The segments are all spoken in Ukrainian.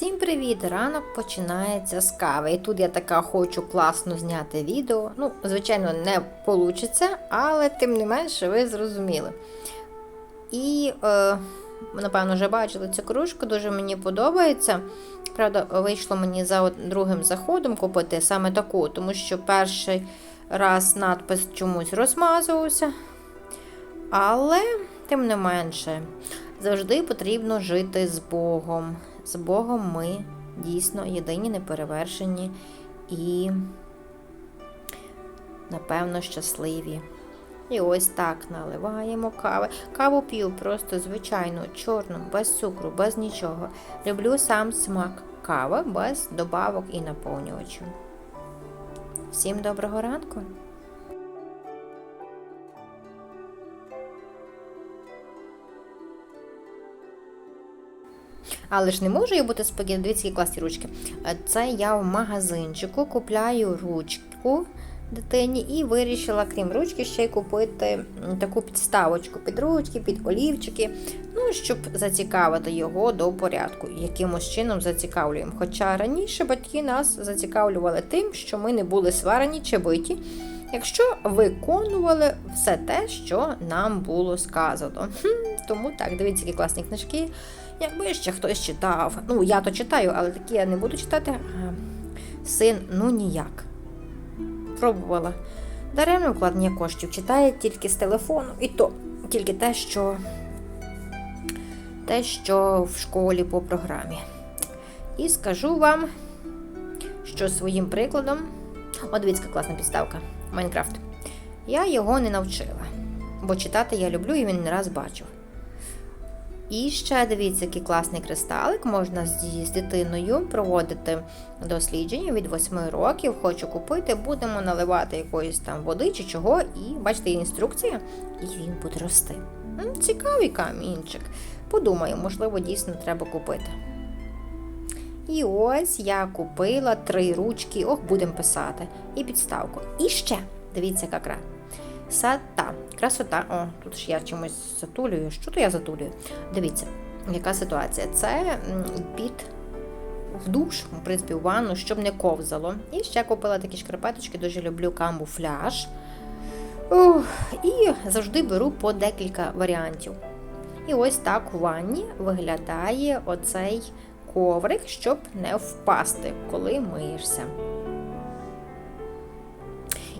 Всім привіт! Ранок починається з кави. І тут я така хочу класно зняти відео. Ну, звичайно, не вийде, але тим не менше ви зрозуміли. І, е, напевно, вже бачили цю кружку, дуже мені подобається. Правда, вийшло мені за другим заходом купити саме таку, тому що перший раз надпис чомусь розмазувався. Але, тим не менше, завжди потрібно жити з Богом. З Богом ми дійсно єдині, неперевершені і, напевно, щасливі. І ось так наливаємо кави. Каву п'ю просто звичайну, чорну, без цукру, без нічого. Люблю сам смак кави без добавок і наповнювачів. Всім доброго ранку! Але ж не можу я бути спокійна. Дивіться, які класні ручки. Е, Це я в магазинчику купляю ручку дитині і вирішила, крім ручки, ще й купити таку підставочку під ручки, під олівчики, ну, щоб зацікавити його до порядку. Якимось чином зацікавлюємо. Хоча раніше батьки нас зацікавлювали тим, що ми не були сварені чи биті. Якщо виконували все те, що нам було сказано. Хм, тому так, дивіться, які класні книжки. Якби ще хтось читав. Ну, я то читаю, але такі я не буду читати. Син, ну ніяк. Пробувала. Даремне вкладення коштів. Читає тільки з телефону. І то тільки те, що те, що в школі по програмі. І скажу вам, що своїм прикладом. О, дивіться, класна підставка. Майнкрафт. Я його не навчила. Бо читати я люблю і він не раз бачив. І ще дивіться, який класний кристалик. Можна з, дитиною проводити дослідження від 8 років. Хочу купити, будемо наливати якоїсь там води чи чого. І бачите, є інструкція, і він буде рости. Цікавий камінчик. Подумаю, можливо, дійсно треба купити. І ось я купила три ручки, ох, будемо писати, і підставку. І ще, дивіться, яка. Сата, красота. О, тут ж я чимось затулюю. Що то я затулюю? Дивіться, яка ситуація. Це під в душ, в принципі, в ванну, щоб не ковзало. І ще купила такі шкарпеточки, дуже люблю камуфляж. Ух, і завжди беру по декілька варіантів. І ось так у ванні виглядає оцей коврик, щоб не впасти, коли миєшся.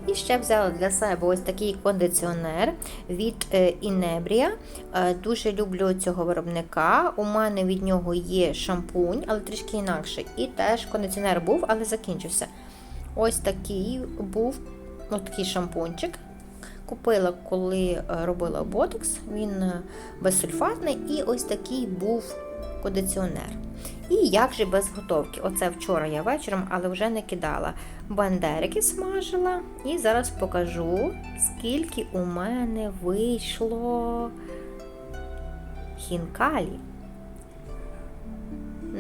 І ще взяла для себе ось такий кондиціонер від Інебрія. Е, Дуже люблю цього виробника. У мене від нього є шампунь, але трішки інакше. І теж кондиціонер був, але закінчився. Ось такий був ось такий шампунчик. Купила, коли е, робила ботекс, він е, безсульфатний, і ось такий був кондиціонер. І як же без готовки? Оце вчора я вечором, але вже не кидала. Бандерики смажила. І зараз покажу, скільки у мене вийшло хінкалі.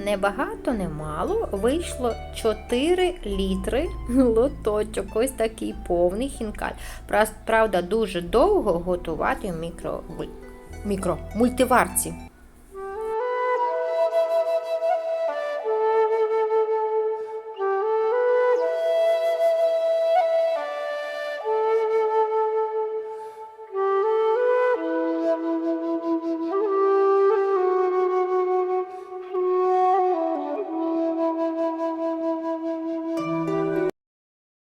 Не багато, не мало. Вийшло 4 літри лоточок. Ось такий повний хінкаль. Правда, дуже довго готувати в мікро, мікро мультиварці.